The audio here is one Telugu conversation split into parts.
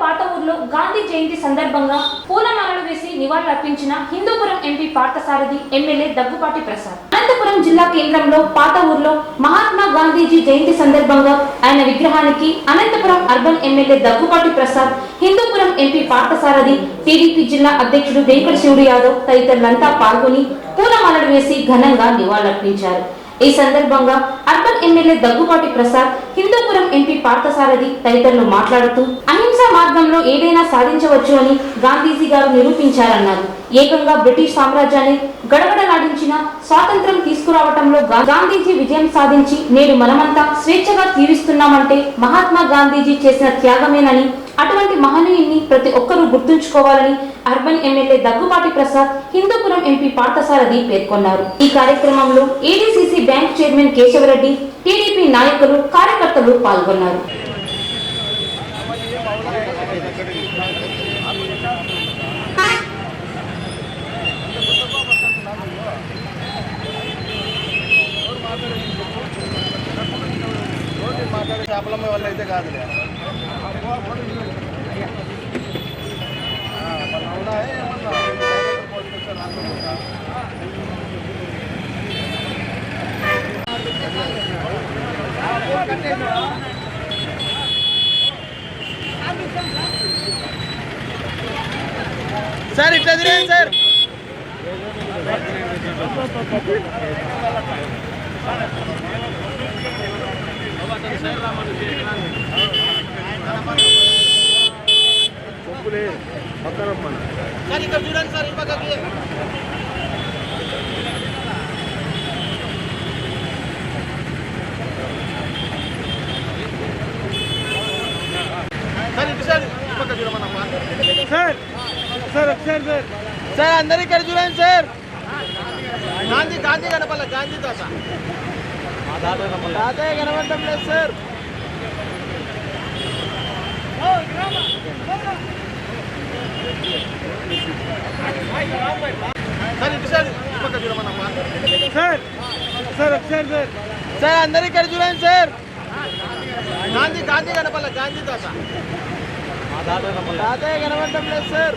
పాత ఊర్లో గాంధీ జయంతి సందర్భంగా పూలమాలలు వేసి నివాళులర్పించిన హిందూపురం ఎంపీ పార్థసారథి ఎమ్మెల్యే దగ్గుపాటి ప్రసాద్. అనంతపురం జిల్లా కేంద్రంలో పాత ఊర్లో మహాత్మా గాంధీజీ జయంతి సందర్భంగా ఆయన విగ్రహానికి Anantapur urban MLA Daggubati Prasad Hindupur MP Parthasarathi TDP జిల్లా అధ్యక్షుడు వెంకట శివుడు యాదవ్ తదితరులంతా పాల్గొని పూలమాలలు వేసి ఘనంగా నివాళులర్పించారు ఈ సందర్భంగా urban MLA Daggubati Prasad Hindupur MP Parthasarathi తదితరులు మాట్లాడుతూ అన్ని అహింసా మార్గంలో ఏదైనా సాధించవచ్చు అని గాంధీజీ గారు నిరూపించారన్నారు. ఏకంగా బ్రిటిష్ సామ్రాజ్యాన్ని గడగడలాడించిన స్వాతంత్రం తీసుకురావటంలో గాంధీజీ విజయం సాధించి నేడు మనమంతా స్వేచ్ఛగా తీరుస్తున్నామంటే మహాత్మా గాంధీజీ చేసిన త్యాగమేనని అటువంటి మహనీయుని ప్రతి ఒక్కరూ గుర్తుంచుకోవాలని urban MLA Daggubati Prasad Hindupur MP Parthasarathi పేర్కొన్నారు. ఈ కార్యక్రమంలో ADCC bank chairman Keshava Reddy TDP నాయకులు కార్యకర్తలు పాల్గొన్నారు. వాళ్ళ వల్ల అయితే కాదులే సార్ ఇట్లా తిరిగి సార్ Thank you. సార్. చెప్పులే పక్కన సార్ ఇక్కడ చూడండి సార్ ఈ పక్కకి సార్ సార్ సార్ సార్ ఒకసారి సార్ సార్ అందరు ఇక్కడ చూడండి సార్ గాంధీ గాంధీ కనపల్ల గాంధీ తాత తాతయ్య కనపడటం లేదు sir sir sir sir sir ఒకసారి సార్ సార్ అందరు ఇక్కడ చూడండి సార్ గాంధీ గాంధీ కనపల్ల గాంధీ తాత తాతయ్య కనబడటం లేదు సార్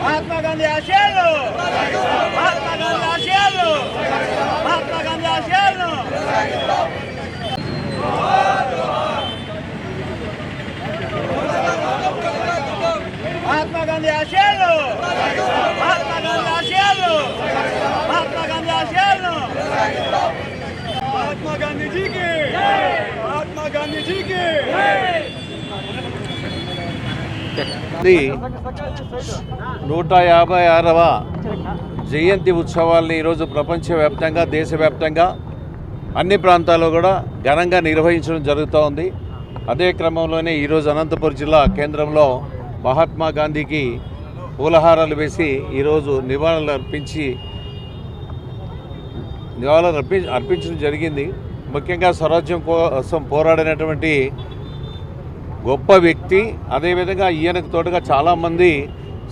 మహాత్మా గాంధీ ఆశయాలు మహాత్మా గాంధీ ఆశయాలు మహాత్మా గాంధీ ఆశయాలు మహాత్మా గాంధీ ఆశయాలు మహాత్మా గాంధీ ఆశయాలు మహాత్మా గాంధీ ఆశయాలు గాంధీ జీకి మహాత్మా గాంధీజీకి. ఇది నూట యాభై ఆరవ జయంతి ఉత్సవాల్ని ఈరోజు ప్రపంచవ్యాప్తంగా దేశవ్యాప్తంగా అన్ని ప్రాంతాల్లో కూడా ఘనంగా నిర్వహించడం జరుగుతూ ఉంది. అదే క్రమంలోనే ఈరోజు అనంతపురం జిల్లా కేంద్రంలో మహాత్మా గాంధీకి పూలహారాలు వేసి ఈరోజు నివాళులు అర్పించి నివాళులు అర్పించడం జరిగింది. ముఖ్యంగా స్వరాజ్యం కోసం పోరాడినటువంటి గొప్ప వ్యక్తి అదేవిధంగా ఈయనకు తోడుగా చాలామంది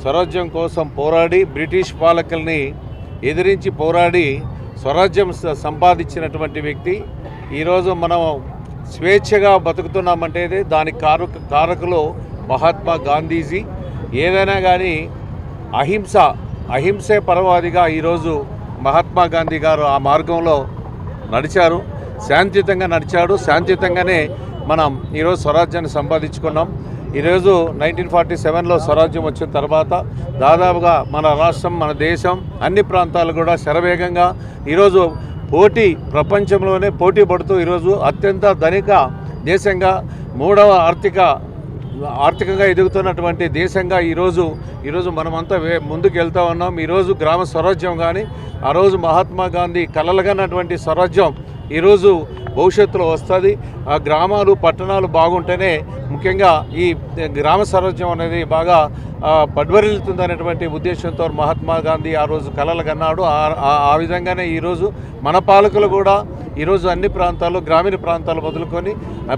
స్వరాజ్యం కోసం పోరాడి బ్రిటిష్ పాలకుల్ని ఎదిరించి పోరాడి స్వరాజ్యం సంపాదించినటువంటి వ్యక్తి. ఈరోజు మనం స్వేచ్ఛగా బతుకుతున్నామంటే దానికి కారక కారకులు మహాత్మా గాంధీజీ. ఏదైనా కానీ అహింస అహింసే పరవాదిగా ఈరోజు మహాత్మా గాంధీ గారు ఆ మార్గంలో నడిచారు. శాంతియుతంగా నడిచాడు. శాంతియుతంగానే మనం ఈరోజు స్వరాజ్యాన్ని సంపాదించుకున్నాం. ఈరోజు నైన్టీన్ ఫార్టీ సెవెన్లో స్వరాజ్యం వచ్చిన తర్వాత దాదాపుగా మన రాష్ట్రం మన దేశం అన్ని ప్రాంతాలు కూడా శరవేగంగా ఈరోజు పోటీ ప్రపంచంలోనే పోటీ పడుతూ ఈరోజు అత్యంత ధనిక దేశంగా మూడవ ఆర్థిక ఆర్థికంగా ఎదుగుతున్నటువంటి దేశంగా ఈరోజు ఈరోజు మనమంతా వే ముందుకు వెళ్తా ఉన్నాం. ఈరోజు గ్రామ స్వరాజ్యం కానీ ఆ రోజు మహాత్మా గాంధీ కలలుగానటువంటి స్వరాజ్యం ఈరోజు భవిష్యత్తులో వస్తుంది. ఆ గ్రామాలు పట్టణాలు బాగుంటేనే ముఖ్యంగా ఈ గ్రామ స్వరాజ్యం అనేది బాగా పడ్వరిల్లుతుందనేటువంటి ఉద్దేశంతో మహాత్మా గాంధీ ఆ రోజు కలలు కన్నాడు. ఆ- ఆ- విధంగానే ఈరోజు మన పాలకులు కూడా ఈరోజు అన్ని ప్రాంతాలు గ్రామీణ ప్రాంతాలు మొదలుకొని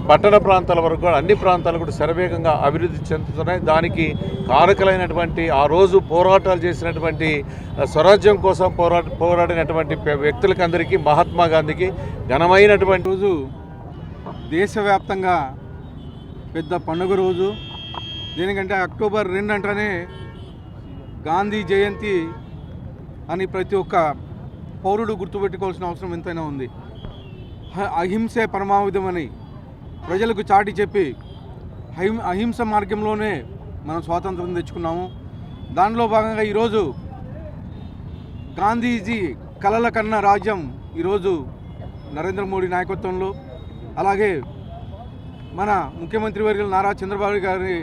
పట్టణ ప్రాంతాల వరకు కూడా అన్ని ప్రాంతాలు కూడా శరవేగంగా అభివృద్ధి చెందుతున్నాయి. దానికి కారకులైనటువంటి ఆ రోజు పోరాటాలు చేసినటువంటి స్వరాజ్యం కోసం పోరాట పోరాడినటువంటి వ్యక్తులకందరికీ మహాత్మా గాంధీకి ఘనమైనటువంటి రోజు దేశవ్యాప్తంగా పెద్ద పండుగ రోజు. దేనికంటే అక్టోబర్ రెండు అంటేనే గాంధీ జయంతి అని ప్రతి ఒక్క పౌరుడు గుర్తుపెట్టుకోవాల్సిన అవసరం ఎంతైనా ఉంది. అహింసే పరమాయుధమని ప్రజలకు చాటి చెప్పి అహిం అహింస మార్గంలోనే మనం స్వాతంత్రం తెచ్చుకున్నాము. దానిలో భాగంగా ఈరోజు గాంధీజీ కలల కన్న రాజ్యం ఈరోజు నరేంద్ర మోడీ నాయకత్వంలో అలాగే మన ముఖ్యమంత్రి వర్గ నారా చంద్రబాబు గారి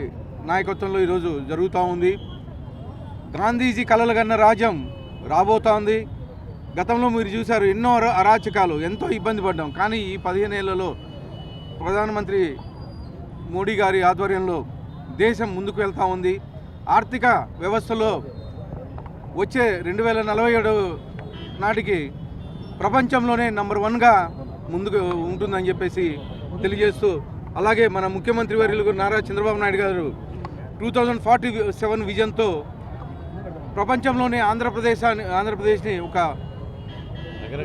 నాయకత్వంలో ఈరోజు జరుగుతూ ఉంది. గాంధీజీ కలలు కన్న రాజ్యం రాబోతోంది గతంలో మీరు చూశారు ఎన్నో అరాచకాలు ఎంతో ఇబ్బంది పడ్డాం. కానీ ఈ పదిహేను ఏళ్ళలో ప్రధానమంత్రి మోడీ గారి ఆధ్వర్యంలో దేశం ముందుకు వెళ్తూ ఉంది. ఆర్థిక వ్యవస్థలో వచ్చే రెండు వేల నలభై ఏడు నాటికి ప్రపంచంలోనే నంబర్ వన్గా ముందుకు ఉంటుందని చెప్పేసి తెలియజేస్తూ అలాగే మన ముఖ్యమంత్రి వర్యులు Nara Chandrababu Naidu garu two thousand forty seven విజన్తో ప్రపంచంలోనే ఆంధ్రప్రదేశ్ ఆంధ్రప్రదేశ్ని ఒక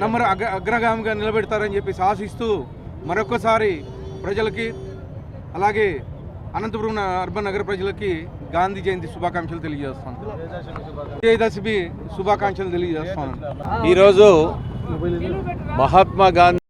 నంబర్ అగ్ర అగ్రగామిగా నిలబెడతారని చెప్పేసి ఆశిస్తూ మరొకసారి ప్రజలకి అలాగే అనంతపురం అర్బన్ నగర ప్రజలకి గాంధీ జయంతి శుభాకాంక్షలు తెలియజేస్తాను. విజయదశమి శుభాకాంక్షలు తెలియజేస్తాను. ఈరోజు మహాత్మా గాంధీ